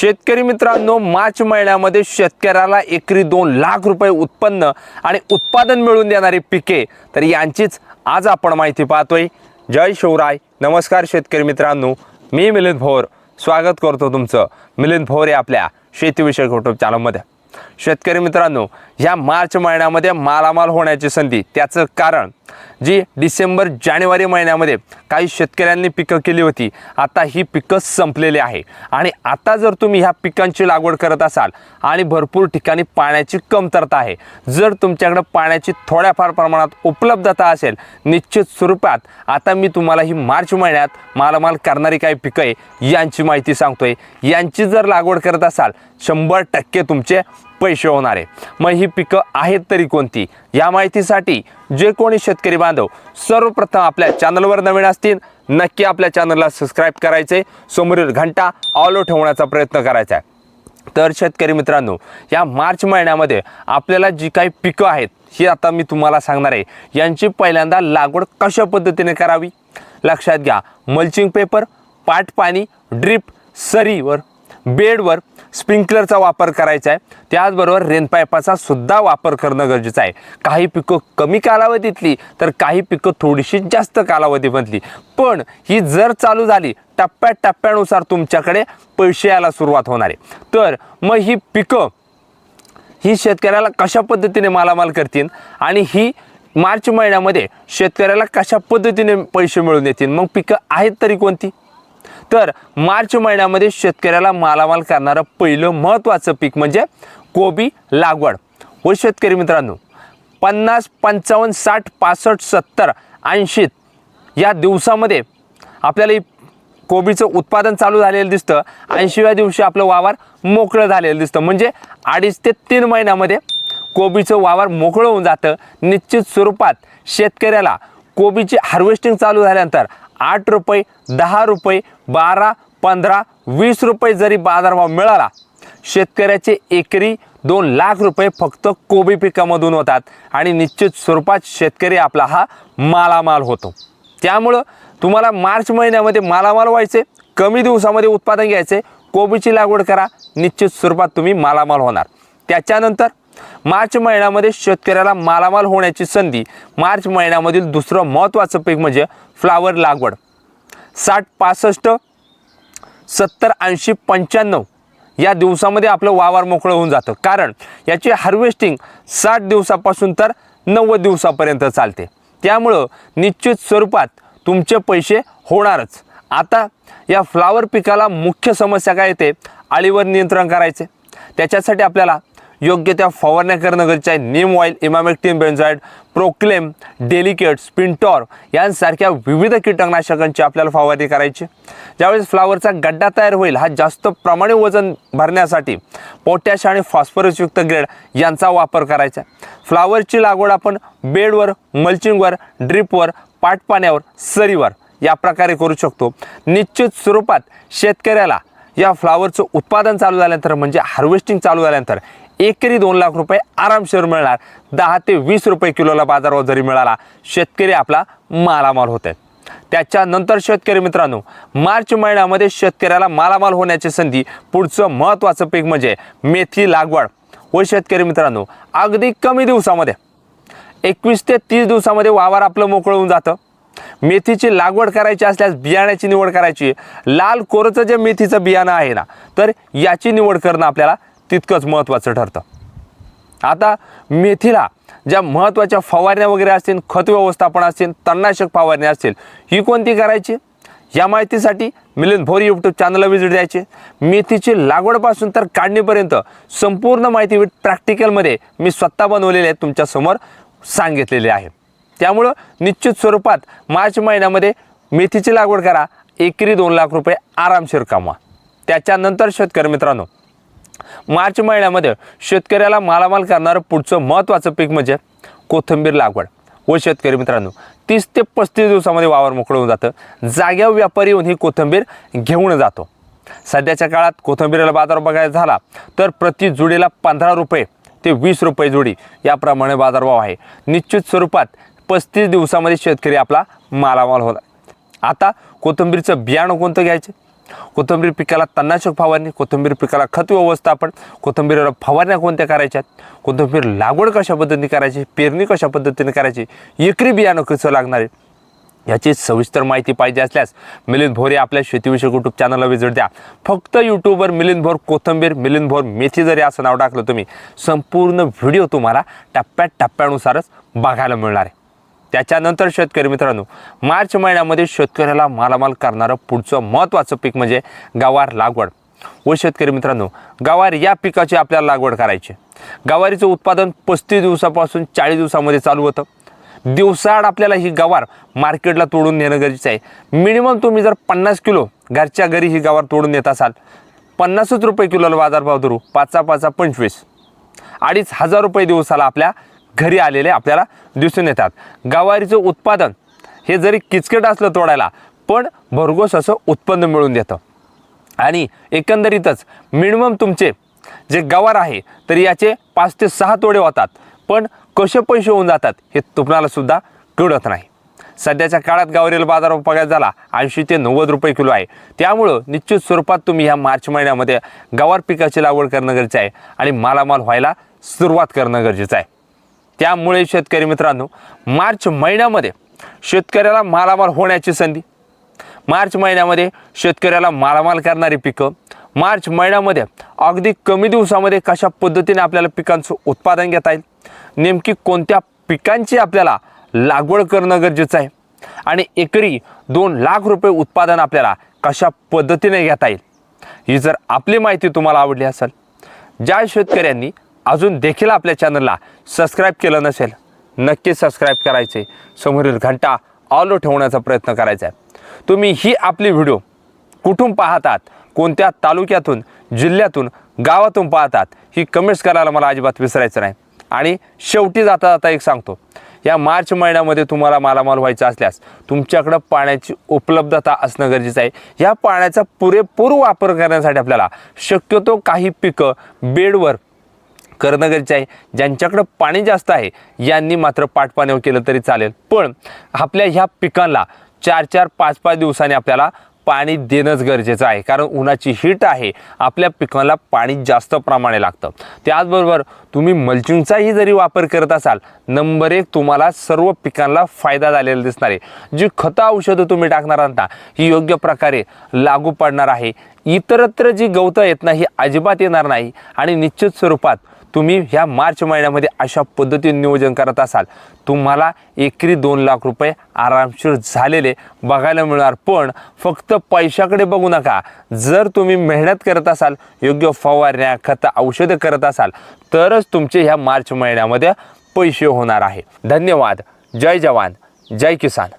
शेतकरी मित्रांनो मार्च महिन्यामध्ये शेतकऱ्याला एकरी दोन लाख रुपये उत्पन्न आणि उत्पादन मिळवून देणारी पिके. तर यांचीच आज आपण माहिती पाहतोय. जय शिवराय. नमस्कार शेतकरी मित्रांनो. मी मिलिंद भोर. स्वागत करतो तुमचं. मिलिंद भोर या आपल्या शेतीविषयक युट्यूब चॅनलमध्ये शेतकरी मित्रांनो ह्या मार्च महिन्यामध्ये मालामाल होण्याची संधी त्याचं कारण जी डिसेंबर जानेवारी महिन्यामध्ये काही शेतकऱ्यांनी पिकं केली होती आता ही पिकं संपलेली आहे. आणि आता जर तुम्ही ह्या पिकांची लागवड करत असाल आणि भरपूर ठिकाणी पाण्याची कमतरता आहे जर तुमच्याकडं पाण्याची थोड्याफार प्रमाणात उपलब्धता असेल निश्चित स्वरूपात आता मी तुम्हाला ही मार्च महिन्यात मालामाल करणारी काही पिकं आहे यांची माहिती सांगतोय. यांची जर लागवड करत असाल शंभर टक्के तुमचे पैसे होणार. आहे मग ही पिकं आहेत तरी कोणती? या माहितीसाठी जे कोणी शेतकरी बांधव सर्वप्रथम आपल्या चॅनलवर नवीन असतील नक्की आपल्या चॅनलला सबस्क्राईब करायचे. समोरील घंटा ऑलो ठेवण्याचा प्रयत्न करायचा आहे. तर शेतकरी मित्रांनो या मार्च महिन्यामध्ये आपल्याला जी काही पिकं आहेत ही आता मी तुम्हाला सांगणार आहे. यांची पहिल्यांदा लागवड कशा पद्धतीने करावी? लक्षात घ्या. मल्चिंग पेपर पाट पाणी ड्रीप सरीवर बेडवर स्प्रिंकलरचा वापर करायचा आहे. त्याचबरोबर रेनपायपाचा सुद्धा वापर करणं गरजेचं आहे. काही पिकं कमी कालावधीतली तर काही पिकं थोडीशी जास्त कालावधीमधली. पण ही जर चालू झाली टप्प्या टप्प्यानुसार तुमच्याकडे पैसे यायला सुरुवात होणार आहे. तर मग ही पिकं ही शेतकऱ्याला कशा पद्धतीने मालामाल करतील? आणि ही मार्च महिन्यामध्ये शेतकऱ्याला कशा पद्धतीने पैसे मिळून देतील मग पिकं आहेत तरी कोणती? तर मार्च महिन्यामध्ये शेतकऱ्याला मालामाल करणारं पहिलं महत्त्वाचं पीक म्हणजे कोबी लागवड. व शेतकरी मित्रांनो पन्नास पंचावन्न साठ पासष्ट सत्तर ऐंशी या दिवसामध्ये आपल्याला कोबीचं उत्पादन चालू झालेलं दिसतं. ऐंशीव्या दिवशी आपलं वावर मोकळं झालेलं दिसतं. म्हणजे अडीच ते तीन महिन्यामध्ये कोबीचं वावर मोकळं होऊन जातं. निश्चित स्वरूपात शेतकऱ्याला कोबीची हार्वेस्टिंग चालू झाल्यानंतर आठ रुपये दहा रुपये बारा पंधरा वीस रुपये जरी बाजारभाव मिळाला शेतकऱ्याचे एकरी दोन लाख रुपये फक्त कोबी पिकामधून होतात. आणि निश्चित स्वरूपात शेतकरी आपला हा मालामाल होतो. त्यामुळं तुम्हाला मार्च महिन्यामध्ये मालामाल व्हायचे कमी दिवसामध्ये उत्पादन घ्यायचे कोबीची लागवड करा निश्चित स्वरूपात तुम्ही मालामाल होणार. त्याच्यानंतर मार्च महिन्यामध्ये शेतकऱ्याला मालामाल होण्याची संधी. मार्च महिन्यामधील दुसरं महत्त्वाचं पीक म्हणजे फ्लावर लागवड. साठ पासष्ट सत्तर ऐंशी पंच्याण्णव या दिवसामध्ये आपलं वावर मोकळं होऊन जातं. कारण याची हार्वेस्टिंग साठ दिवसापासून तर नव्वद दिवसापर्यंत चालते. त्यामुळं निश्चित स्वरूपात तुमचे पैसे होणारच. आता या फ्लावर पिकाला मुख्य समस्या काय येते? आळीवर नियंत्रण करायचे. त्याच्यासाठी आपल्याला योग्य त्या फवारण्या करणं गरजेचं आहे. Neem oil emamectin benzoate Proclaim Delegate Spintor यांसारख्या विविध कीटकनाशकांची आपल्याला फवारणी करायची. ज्यावेळेस फ्लावरचा गड्डा तयार होईल हा जास्त प्रमाणे वजन भरण्यासाठी पोटॅश आणि फॉस्फरसयुक्त ग्रेड यांचा वापर करायचा फ्लावरची लागवड आपण बेडवर मल्चिंगवर ड्रिपवर पाटपाण्यावर सरीवर या प्रकारे करू शकतो. निश्चित स्वरूपात शेतकऱ्याला या फ्लावरचं उत्पादन चालू झाल्यानंतर म्हणजे हार्वेस्टिंग चालू झाल्यानंतर एकरी दोन लाख रुपये आरामशीर मिळणार. दहा ते वीस रुपये किलोला बाजारावर जरी मिळाला शेतकरी आपला मालामाल होत. आहे त्याच्यानंतर शेतकरी मित्रांनो मार्च महिन्यामध्ये शेतकऱ्याला मालामाल होण्याची संधी पुढचं महत्त्वाचं पीक म्हणजे मेथी लागवड. व शेतकरी मित्रांनो अगदी कमी दिवसामध्ये एकवीस ते तीस दिवसामध्ये वावर आपलं मोकळं होऊन जातं. मेथीची लागवड करायची असल्यास बियाण्याची निवड करायची. लाल कोरचं जे मेथीचं बियाणं आहे ना तर याची निवड करणं आपल्याला तितकंच महत्त्वाचं ठरतं. आता मेथीला ज्या महत्त्वाच्या फवारण्या वगैरे असतील खत व्यवस्थापन असतील तणनाशक फवारण्या असतील ही कोणती करायची? या माहितीसाठी मिलिंद भोर यूट्यूब चॅनलला व्हिजिट द्यायची. मेथीची लागवडपासून तर काढणीपर्यंत संपूर्ण माहिती प्रॅक्टिकलमध्ये मी स्वतः बनवलेली आहे तुमच्यासमोर सांगितलेली आहे. त्यामुळं निश्चित स्वरूपात मार्च महिन्यामध्ये मेथीची लागवड करा. एकरी दोन लाख रुपये आरामशीर कमवा त्याच्यानंतर शेतकरी मित्रांनो मार्च महिन्यामध्ये शेतकऱ्याला मालामाल करणारं पुढचं महत्त्वाचं पीक म्हणजे कोथिंबीर लागवड. व शेतकरी मित्रांनो तीस ते पस्तीस दिवसामध्ये वावर मोकळं होऊन जातं. जाग्यावर व्यापारी येऊन ही कोथिंबीर घेऊन जातो. सध्याच्या काळात कोथिंबीरला बाजार बघायचा झाला तर प्रति जुडीला पंधरा रुपये ते वीस रुपये जुडी याप्रमाणे बाजारभाव आहे. निश्चित स्वरूपात पस्तीस दिवसामध्ये शेतकरी आपला मालामाल होता आता कोथिंबीरचं बियाणं कोणतं घ्यायचं? कोथिंबीर पिकाला तणनाशक फवारणी कोथिंबीर पिकाला खत व्यवस्थापन कोथिंबीरला फवारण्या कोणत्या करायच्यात? कोथिंबीर लागवड कशा पद्धतीने करायची? पेरणी कशा पद्धतीने करायची? एकरी बियाणं कसं लागणार आहे? याची सविस्तर माहिती पाहिजे असल्यास मिलिंद भोरे आपल्या शेतीविषयक यूट्यूब चॅनलला विजिट द्या. फक्त यूट्यूबवर मिलिंद भोर कोथंबीर मिलिंद भोर मेथी जरी असं नाव टाकलं तुम्ही संपूर्ण व्हिडिओ तुम्हाला टप्प्यात टप्प्यानुसारच बघायला मिळणार आहे. त्याच्यानंतर शेतकरी मित्रांनो मार्च महिन्यामध्ये शेतकऱ्याला मालामाल करणारं पुढचं महत्त्वाचं पीक म्हणजे गवार लागवड. व शेतकरी मित्रांनो गवार या पिकाची आपल्याला लागवड करायची. गवारीचं उत्पादन पस्तीस दिवसापासून चाळीस दिवसामध्ये चालू होतं. दिवसाआड आपल्याला ही गवार मार्केटला तोडून नेणं गरजेचं आहे. मिनिमम तुम्ही जर पन्नास किलो घरच्या घरी ही गवार तोडून नेत असाल पन्नासच रुपये किलोला बाजारभाव धरू पाचा पाचा पंचवीस. अडीच हजार रुपये दिवसाला आपल्या घरी आलेले आपल्याला दिसून येतात. गवारीचं उत्पादन हे जरी किचकट असलं तोडायला पण भरघोस असं उत्पन्न मिळून देतं. आणि एकंदरीतच मिनिमम तुमचे जे गवार आहे तर याचे पाच ते सहा तोडे होतात. पण कसे पैसे होऊन जातात हे तुम्हाला सुद्धा कळत नाही. सध्याच्या काळात गावरील बाजार पगार झाला ऐंशी ते नव्वद रुपये किलो आहे. त्यामुळं निश्चित स्वरूपात तुम्ही ह्या मार्च महिन्यामध्ये गवार पिकाची लागवड करणं गरजेचं आहे आणि मालामाल व्हायला सुरुवात करणं गरजेचं आहे. त्यामुळे शेतकरी मित्रांनो मार्च महिन्यामध्ये शेतकऱ्याला मालामाल होण्याची संधी. मार्च महिन्यामध्ये शेतकऱ्याला मालामाल करणारी पिकं. मार्च महिन्यामध्ये अगदी कमी दिवसामध्ये कशा पद्धतीने आपल्याला पिकांचं उत्पादन घेता येईल? नेमकी कोणत्या पिकांची आपल्याला लागवड करणं गरजेचं आहे? आणि एकरी दोन लाख रुपये उत्पादन आपल्याला कशा पद्धतीने घेता येईल? ही जर आपली माहिती तुम्हाला आवडली असेल ज्या शेतकऱ्यांनी अजून देखील आपल्या चॅनलला सबस्क्राईब केलं नसेल नक्की सबस्क्राईब करायचे. समोरील घंटा ऑलो ठेवण्याचा प्रयत्न करायचा आहे. तुम्ही ही आपली व्हिडिओ कुठून पाहतात कोणत्या तालुक्यातून जिल्ह्यातून गावातून पाहतात ही कमेंट्स करायला मला अजिबात विसरायचं नाही. आणि शेवटी जाता जाता एक सांगतो या मार्च महिन्यामध्ये तुम्हाला मालामाल व्हायचा असल्यास तुमच्याकडं पाण्याची उपलब्धता असणं गरजेचं आहे. या पाण्याचा पुरेपूर वापर करण्यासाठी आपल्याला शक्यतो काही पिकं बेडवर करणं गरजेचं आहे ज्यांच्याकडं पाणी जास्त आहे यांनी मात्र पाठपाण्यावर केलं तरी चालेल. पण आपल्या ह्या पिकांना चार चार पाच पाच दिवसांनी आपल्याला पाणी देणंच गरजेचं आहे. कारण उन्हाची हीट आहे आपल्या पिकांना पाणी जास्त प्रमाणे लागतं. त्याचबरोबर तुम्ही मल्चिंगचाही जरी वापर करत असाल नंबर एक तुम्हाला सर्व पिकांना फायदा झालेला दिसणार आहे. जी खतं औषधं तुम्ही टाकणार आहात ना ही योग्य प्रकारे लागू पडणार आहे. इतरत्र जी गवतं येत नाही ही अजिबात येणार नाही. आणि निश्चित स्वरूपात तुम्ही ह्या मार्च महिन्यामध्ये अशा पद्धतीने नियोजन करत असाल. तुम्हाला एकरी दोन लाख रुपये आरामशीर झालेले बघायला मिळणार. पण फक्त पैशाकडे बघू नका. जर तुम्ही मेहनत करत असाल योग्य फवारण्या खतं औषधं करत असाल तरच तुमचे ह्या मार्च महिन्यामध्ये पैसे होणार आहे. धन्यवाद. जय जवान. जय किसान.